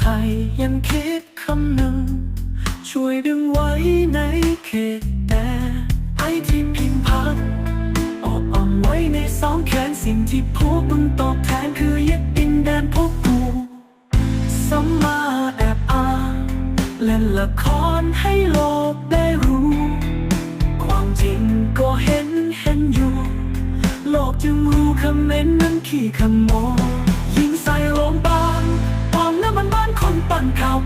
ไทยยังคิดคำหนึ่ง ช่วยดึงไว้ในเขตแดนไอที่พิมพ์พักออบอ้อมไว้ในสองแขนสิ่งที่พวกมึงตอบแทนคือยึดดินแดนพวกกูสัมมาแอบอ้างเล่นละครให้โลกได้รู้ ความจริงก็เห็นเห็นอยู่ โลกจึงรู้คำเม้นนั้นขี้ขโมย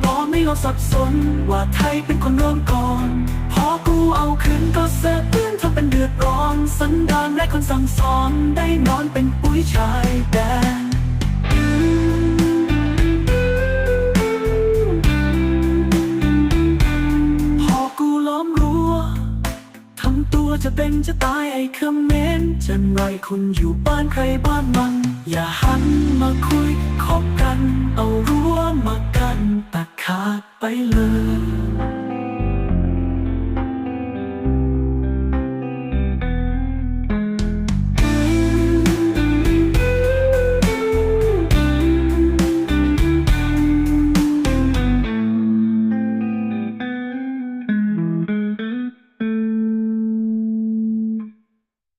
ลอไม่เอาสับสน ว่าไทยเป็นคนเริ่มก่อน พอกูเอาคืนก็เสียตื้นทำเป็นเดือดร้อน สันดานและคนสั่งสอน ได้นอนเป็นปุ้ยชายแดนพอกูล้อมรั้วทำตัวจะเป็นจะตายไอ้คำเมนจะไรคุณอยู่บ้านใครบ้านมัน อย่าหันมาคุยคบกันเอารั้ว มา